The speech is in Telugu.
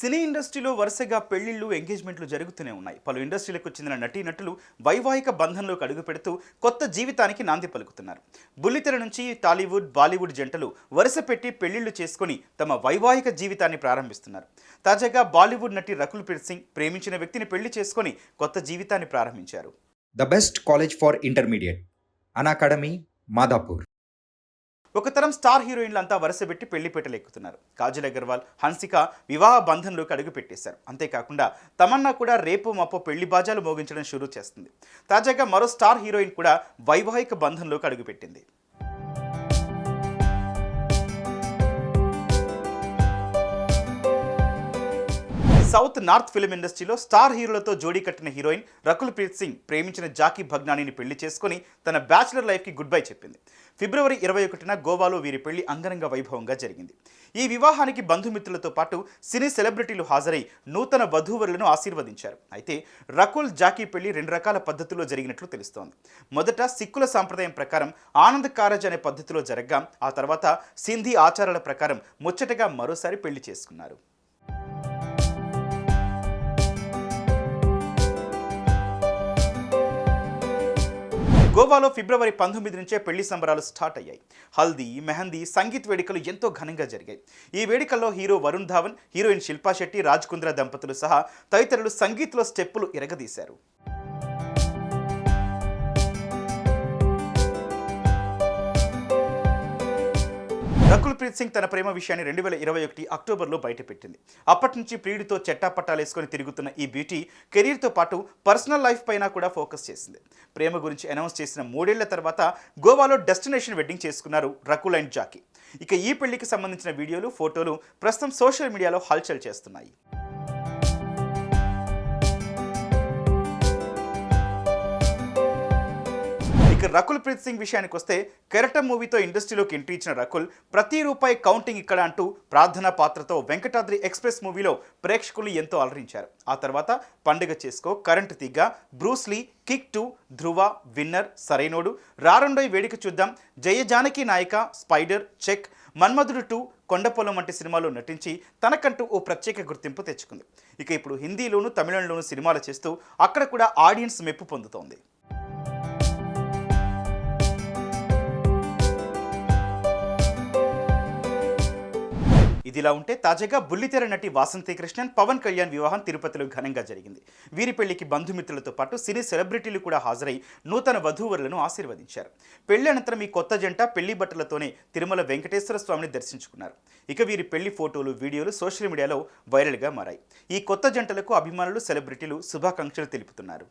సినీ ఇండస్ట్రీలో వరుసగా పెళ్ళిళ్ళు ఎంగేజ్మెంట్లు జరుగుతూనే ఉన్నాయి. పలు ఇండస్ట్రీలకు చెందిన నటీనటులు వైవాహిక బంధంలోకి అడుగు పెడుతూ కొత్త జీవితానికి నాంది పలుకుతున్నారు. బుల్లితెర నుంచి టాలీవుడ్ బాలీవుడ్ జంటలు వరుస పెట్టి పెళ్ళిళ్ళు చేసుకుని తమ వైవాహిక జీవితాన్ని ప్రారంభిస్తున్నారు. తాజాగా బాలీవుడ్ నటి రకుల్ ప్రీత్ సింగ్ ప్రేమించిన వ్యక్తిని పెళ్ళి చేసుకొని కొత్త జీవితాన్ని ప్రారంభించారు. The best college for intermediate Unacademy Madhapur. ఒక తరం స్టార్ హీరోయిన్లంతా వరుసపెట్టి పెళ్ళిపేటలు ఎక్కుతున్నారు. కాజల్ అగర్వాల్ హన్సిక వివాహ బంధంలోకి అడుగు పెట్టేశారు. అంతేకాకుండా తమన్నా కూడా రేపు మప్పో పెళ్ళి బాజాలు మోగించడం షురూ చేస్తుంది. తాజాగా మరో స్టార్ హీరోయిన్ కూడా వైవాహిక బంధంలోకి అడుగుపెట్టింది సౌత్ నార్త్ ఫిల్మ్ ఇండస్ట్రీలో స్టార్ హీరోలతో జోడీ కట్టిన హీరోయిన్ రకుల్ ప్రీత్ సింగ్ ప్రేమించిన జాకీ భగ్నానిని పెళ్ళి చేసుకుని తన బ్యాచిలర్ లైఫ్కి గుడ్ బై చెప్పింది. ఫిబ్రవరి ఇరవై ఒకటిన గోవాలో వీరి పెళ్ళి అంగరంగ వైభవంగా జరిగింది. ఈ వివాహానికి బంధుమిత్రులతో పాటు సినీ సెలబ్రిటీలు హాజరై నూతన వధూవరులను ఆశీర్వదించారు. అయితే రకుల్ జాకీ పెళ్ళి రెండు రకాల పద్ధతుల్లో జరిగినట్లు తెలుస్తోంది. మొదట సిక్కుల సాంప్రదాయం ప్రకారం ఆనంద్ కారజ్ అనే పద్ధతిలో జరగ్గా ఆ తర్వాత సింధీ ఆచారాల ప్రకారం ముచ్చటగా మరోసారి పెళ్ళి చేసుకున్నారు. గోవాలో ఫిబ్రవరి పంతొమ్మిది నుంచే పెళ్ళి సంబరాలు స్టార్ట్ అయ్యాయి. హల్దీ మెహందీ సంగీత్ వేడుకలు ఎంతో ఘనంగా జరిగాయి. ఈ వేడుకల్లో హీరో వరుణ్ ధావన్ హీరోయిన్ శిల్పా శెట్టి రాజ్ కుంద్రా దంపతులు సహా తదితరులు సంగీత్లో స్టెప్పులు ఇరగదీశారు రకుల్ ప్రీత్ సింగ్ తన ప్రేమ విషయాన్ని రెండు వేల ఇరవై ఒకటి అక్టోబర్లో బయటపెట్టింది. అప్పటి నుంచి ప్రియుడితో చెట్టాపట్టాలేసుకొని తిరుగుతున్న ఈ బ్యూటీ కెరీర్తో పాటు పర్సనల్ లైఫ్ పైన కూడా ఫోకస్ చేసింది. ప్రేమ గురించి అనౌన్స్ చేసిన మూడేళ్ళ తర్వాత గోవాలో డెస్టినేషన్ వెడ్డింగ్ చేసుకున్నారు రకుల్ అండ్ జాకీ. ఇక ఈ పెళ్ళికి సంబంధించిన వీడియోలు ఫోటోలు ప్రస్తుతం సోషల్ మీడియాలో హల్చల్ చేస్తున్నాయి. ఇక రకుల్ ప్రీత్ సింగ్ విషయానికి వస్తే కెరటం మూవీతో ఇండస్ట్రీలోకి ఎంట్రీ ఇచ్చిన రకుల్ ప్రతి రూపాయి కౌంటింగ్ ఇక్కడ అంటూ ప్రార్థన పాత్రతో వెంకటాద్రి ఎక్స్ప్రెస్ మూవీలో ప్రేక్షకులు ఎంతో అలరించారు. ఆ తర్వాత Pandaga Chesko current Theega Bruce Lee kick two Dhruva winner Sarrainodu Raarandoi Veduka Chuddam Jaya Janaki Nayaka Spyder check Manmadhudu two Kondapolam వంటి సినిమాలో నటించి తనకంటూ ఓ ప్రత్యేక గుర్తింపు తెచ్చుకుంది. ఇక ఇప్పుడు హిందీలోను తమిళంలోను సినిమాలు చేస్తూ అక్కడ కూడా ఆడియన్స్ మెప్పు పొందుతోంది. ఇదిలా ఉంటే తాజాగా బుల్లితెర నటి వాసంతి కృష్ణన్ పవన్ కళ్యాణ్ వివాహం తిరుపతిలో ఘనంగా జరిగింది. వీరి పెళ్ళికి బంధుమిత్రులతో పాటు సినీ సెలబ్రిటీలు కూడా హాజరై నూతన వధూవరులను ఆశీర్వదించారు. పెళ్ళి అనంతరం ఈ కొత్త జంట పెళ్ళి బట్టలతోనే తిరుమల వెంకటేశ్వర స్వామిని దర్శించుకున్నారు. ఇక వీరి పెళ్ళి ఫోటోలు వీడియోలు సోషల్ మీడియాలో వైరల్గా మారాయి. ఈ కొత్త జంటలకు అభిమానులు సెలబ్రిటీలు శుభాకాంక్షలు తెలుపుతున్నారు.